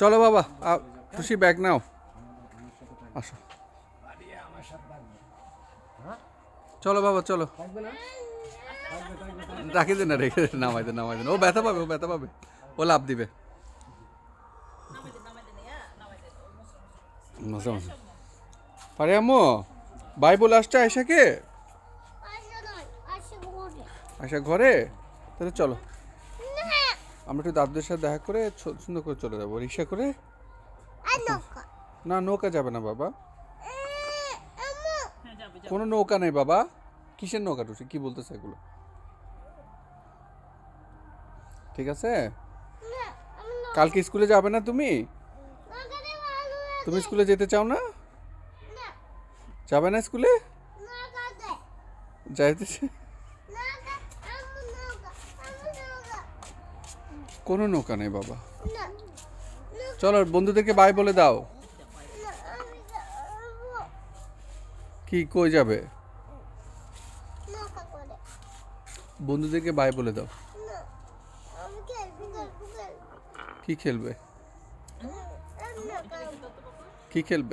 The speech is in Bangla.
চলো বাবা খুশি ব্যাগ নাও। আসো। চলো বাবা চলো। রাখি দে না রেখে দে, নামাই দে নামাই দে ও ব্যথা পাবে ও ব্যথা পাবে। ও লাভ দিবে। পারে আম্মু ভাই বলে আসছে আয়সাকে আয়সা ঘরে? তাহলে চলো। আমরা একটু দাদুদের সাথে দেখা করে সুন্দর করে চলে যাব। রিক্সা করে? না নৌকা যাবে না বাবা। হ্যাঁ যাবে যাবে। কোনো নৌকা নেই বাবা। কিসের নৌকা টুসি কি বলতেছে এগুলো? ঠিক আছে? কালকে স্কুলে যাবে না তুমি? তুমি স্কুলে যেতে চাও না? না। যাবে না স্কুলে? যাইতেছে নৌকা আম্মু নৌকা আম্মু নৌকা কোনো নৌকা নেই বাবা। চলো বন্ধুদেরকে বাই বলে দাও। কি কই যাবে? বন্ধুদেরকে বাই বলে দাও। কি খেলবে? কি খেলব।